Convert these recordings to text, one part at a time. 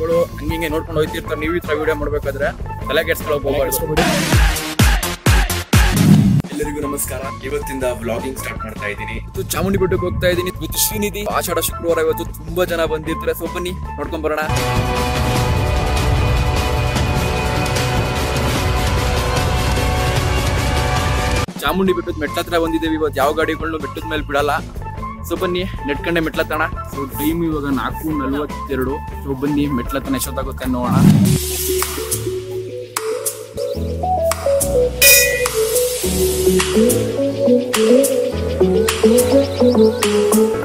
ಜನಗಳು ಹಂಗಿಂಗೆ ನೋಡ್ಕೊಂಡು ಹೋಯ್ತಿರ್ತಾರೆ, ನೀವು ಈ ತರ ವಿಡಿಯೋ ಮಾಡ್ಬೇಕಾದ್ರೆ ತಲೆ ಕೆಡ್ಸ್ಕೊಳಕ್ ಎಲ್ಲರಿಗೂ ನಮಸ್ಕಾರ. ಇವತ್ತಿಂದ ವ್ಲಾಗಿಂಗ್ ಸ್ಟಾರ್ಟ್ ಮಾಡ್ತಾ ಇದ್ದೀನಿ. ಇದು ಚಾಮುಂಡಿ ಬೆಟ್ಟಕ್ಕೆ ಹೋಗ್ತಾ ಇದ್ದೀನಿ. ಶ್ರೀನಿಧಿ ಆಷಾಢ ಶುಕ್ರವಾರ ಇವತ್ತು ತುಂಬಾ ಜನ ಬಂದಿರ್ತಾರೆ. ಸೊ ಬನ್ನಿ, ನೋಡ್ಕೊಂಡ್ ಬರೋಣ. ಚಾಮುಂಡಿ ಬೆಟ್ಟದ ಮೆಟ್ಟ ಹತ್ರ ಬಂದಿದ್ದೇವೆ. ಇವತ್ತು ಯಾವ ಗಾಡಿಗಳನ್ನೂ ಬೆಟ್ಟದ ಮೇಲೆ ಬಿಡಲ್ಲ. ಸೊ ಬನ್ನಿ, ನೆಟ್ಕೊಂಡೆ ಮೆಟ್ಲತ್ತಣ. ಸೊ ಟೈಮ್ ಇವಾಗ ನಾಲ್ಕು, ನಲ್ವತ್ತೆರಡು. ಸೊ ಬನ್ನಿ, ಮೆಟ್ಲತ್ತನ ಎಷ್ಟೊತ್ತಾಗುತ್ತೆ ನೋಡೋಣ. Thank ನಾಲ್ಕು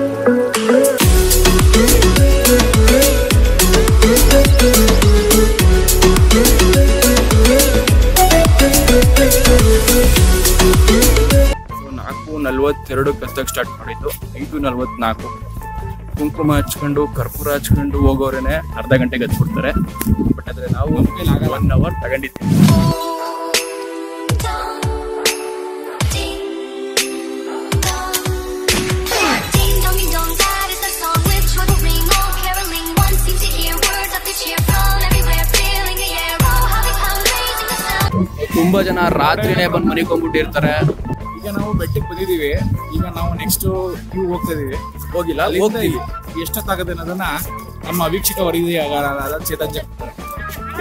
ನಲ್ವತ್ತೆರಡು ಕತ್ತಕ್ಕೆ ಸ್ಟಾರ್ಟ್ ಮಾಡಿದ್ದು. ಐದು ನಲ್ವತ್ನಾಲ್ಕು. ಕುಂಕುಮ ಹಚ್ಕೊಂಡು, ಕರ್ಪೂರ ಹಚ್ಕೊಂಡು ಹೋಗೋರೇನೆ ಅರ್ಧ ಗಂಟೆಗೆ ಹಚ್ಬಿಡ್ತಾರೆ ಬಟ್ ಆದರೆ ನಾವು ಒನ್ ಅವರ್ ತಗೊಂಡಿದ್ದೀವಿ. ತುಂಬಾ ಜನ ರಾತ್ರಿನೇ ಬಂದು ಮನಿಕೊಂಡ್ಬಿಟ್ಟಿರ್ತಾರೆ ಈಗ ನಾವು ಬೆಟ್ಟಕ್ಕೆ ಬಂದಿದ್ದೀವಿ. ಈಗ ನಾವು ನೆಕ್ಸ್ಟ್ ಕ್ಯೂ ಹೋಗ್ತಾ ಇದೀವಿ. ಹೋಗಿಲ್ಲ ಹೋಗ್ತೀವಿ. ಎಷ್ಟೊತ್ತಾಗತ್ತೆ ಅನ್ನೋದನ್ನ ನಮ್ಮ ವೀಕ್ಷಕ ವರದಿಗಾರರಾದ ಚೇತನ್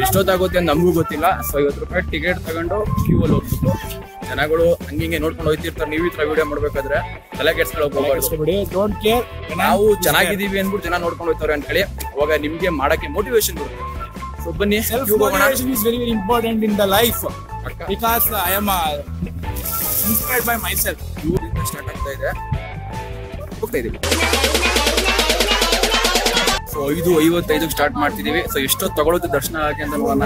ಎಷ್ಟೊತ್ತಾಗುತ್ತೆ ಅಂತ ನಮಗೂ ಗೊತ್ತಿಲ್ಲ. ಸೊ ಐವತ್ತು ರೂಪಾಯಿ ಟಿಕೆಟ್ ತಗೊಂಡು ಕ್ಯೂ ಅಲ್ಲಿ ಹೋಗ್ಬೇಕು ಜನಗಳು ಹಂಗಿಂಗೆ ನೋಡ್ಕೊಂಡು ಹೋಗ್ತಿರ್ತಾರೆ ನೀವು ಈ ತರ ವಿಡಿಯೋ ಮಾಡ್ಬೇಕಾದ್ರೆ ತಲೆ ಕೆಡ್ಸ್ಕೊಳಕ್ ಹೋಗ್ಬಾರ್ದು ಇಷ್ಟಪಡಿ ಡೋಂಟ್ ಕೇರ್ ನಾವು ಚೆನ್ನಾಗಿದ್ದೀವಿ ಅಂದ್ಬಿಟ್ಟು ಜನ ನೋಡ್ಕೊಂಡು ಹೋಗ್ತಾರೆ ಅಂತ ಹೇಳಿ ಅವಾಗ ನಿಮ್ಗೆ ಮಾಡಕ್ಕೆ ಮೋಟಿವೇಶನ್ ಬರುತ್ತೆ. ಸೊ ಬನ್ನಿ is very very important in the life. Because I am inspired by myself ಇವ್ರಿಂದ start ಆಗ್ತಾ ಇದೆ. ಹೋಗ್ತಾ ಇದೀವಿ. ಸೊ ಐದು ಐವತ್ತೈದು ಸ್ಟಾರ್ಟ್ ಮಾಡ್ತಿದೀವಿ ಸೊ ಎಷ್ಟೊತ್ತು ತಗೊಳ್ಳೋದು ದರ್ಶನ ಆಗಿ ಅಂತ ನೋಡೋಣ.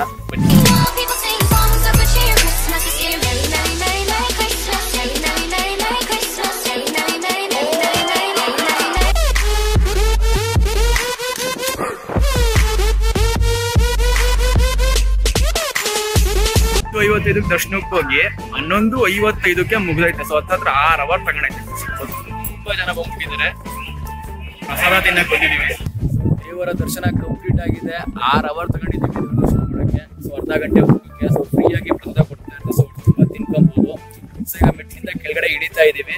ಐವತ್ತೈದಕ್ಕೆ ದರ್ಶನಕ್ಕೆ ಹೋಗಿ ಹನ್ನೊಂದು ಐವತ್ತೈದಕ್ಕೆ ಮುಗಿದೈತೆ. ಸೊ ಹತ್ತತ್ರ ಆರ್ ಅವರ್ ತಗೊಂಡೈತೆ. ತುಂಬಾ ಜನ ಬಂದ್ಬಿಟ್ಟಿದ್ದಾರೆ ಪ್ರಸಾದ ತಿನ್ನಕ್ ಬಂದಿದೀವಿ ದೇವರ ದರ್ಶನ ಕಂಪ್ಲೀಟ್ ಆಗಿದೆ. ಆರ್ ಅವರ್ ತಗೊಂಡಿದ್ದೀವಿ ಸೊ ಅರ್ಧ ಗಂಟೆ ಹೋಗಕ್ಕೆ. ಸೊ ಫ್ರೀಯಾಗಿ ಪ್ರಸಾದ ಕೊಡ್ತಾ ಇರ್ತಾರೆ. ಸೊ ತುಂಬಾ ತಿನ್ಕೊಬಹುದು ಸೊ ಈಗ ಮೆಟ್ಲಿಂದ ಕೆಳಗಡೆ ಹಿಡಿತಾ ಇದೀವಿ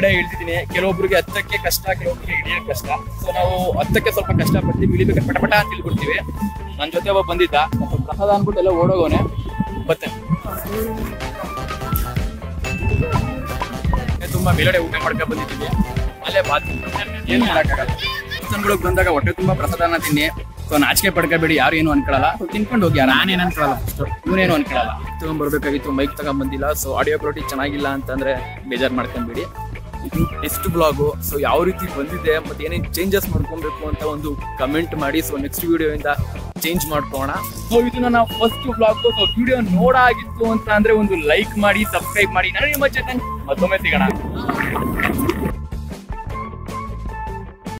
ಇವಾಗ ಹೇಳ್ತಿದ್ದೀನಿ ಕೆಲವೊಬ್ಬರಿಗೆ ಕೆಲವೊಬ್ರಿಗೆ ಹತ್ತಕ್ಕೆ ಕಷ್ಟ ಕೆಲವೊಬ್ರಿಗೆ ಇಳಿಯೋಕೆ ಕಷ್ಟ. ಸೊ ನಾವು ಹತ್ತಕ್ಕೆ ಸ್ವಲ್ಪ ಕಷ್ಟ ಪಡ್ತೀವಿ ಇಳಿಬೇಕು ಪಟಪಟ ಅಂತ ತಿಳ್ಕೊಡ್ತೀವಿ ನನ್ನ ಜೊತೆ ಒಬ್ಬ ಬಂದಿದ್ದ ಪ್ರಸಾದ ಅನ್ಬಿಟ್ಟು ಎಲ್ಲ ಓಡೋಗೋನೆ ಬರ್ತೇನೆ. ತುಂಬಾ ಮೇಲಡೆ ಊಟ ಮಾಡ್ಕೊಂಡು ಬಂದಿದ್ದೀವಿ ಅಲ್ಲೇ ಬಾತ್ ಏನು ಮಾಡಕ್ಕಾಗಲ್ಲ ಬಂದಾಗ ಹೊಟ್ಟೆ ತುಂಬಾ ಪ್ರಸಾದನ ತಿನ್ನಿ. ಸೊ ನಾಚಿಕೆ ಪಡ್ಕೋಬೇಡಿ ಯಾರು ಏನು ಅನ್ಕೊಳಲ್ಲ. ಸೊ ತಿನ್ಕೊಂಡು ಹೋಗಿ ನಾನೇನು ಅನ್ಕೊಳಲ್ಲ ಇವನೇನು ಅನ್ಕೊಳಲ್ಲ. ತಗೊಂಡ್ಬರ್ಬೇಕಾಗಿತ್ತು ಮೈಕ್ ತಗೊಂಡ್ ಸೊ ಆಡಿಯೋ ಕ್ವಾಲಿಟಿ ಚೆನ್ನಾಗಿಲ್ಲ ಅಂತಂದ್ರೆ ಬೇಜಾರು ಮಾಡ್ಕೊಂಡ್ಬಿಡಿ ನೆಕ್ಸ್ಟ್ ಬ್ಲಾಗು. ಸೊ ಯಾವ ರೀತಿ ಬಂದಿದೆ ಮತ್ತೆ ಏನೇನು ಚೇಂಜಸ್ ಮಾಡ್ಕೊಬೇಕು ಅಂತ ಒಂದು ಕಮೆಂಟ್ ಮಾಡಿ. ಸೊ ನೆಕ್ಸ್ಟ್ ವಿಡಿಯೋ ಇಂದ ಚೇಂಜ್ ಮಾಡ್ಕೋಣ ಸೊ ಇದು ನನ್ನ ಫಸ್ಟ್ ಬ್ಲಾಗ್ ಸೊ ವಿಡಿಯೋ ನೋಡಾಗಿತ್ತು ಅಂತ ಅಂದ್ರೆ ಒಂದು ಲೈಕ್ ಮಾಡಿ ಸಬ್ಸ್ಕ್ರೈಬ್ ಮಾಡಿ. ನಾನು ನಿಮ್ಮ ಜೊತೆ ಮತ್ತೊಮ್ಮೆ ಸಿಗೋಣ.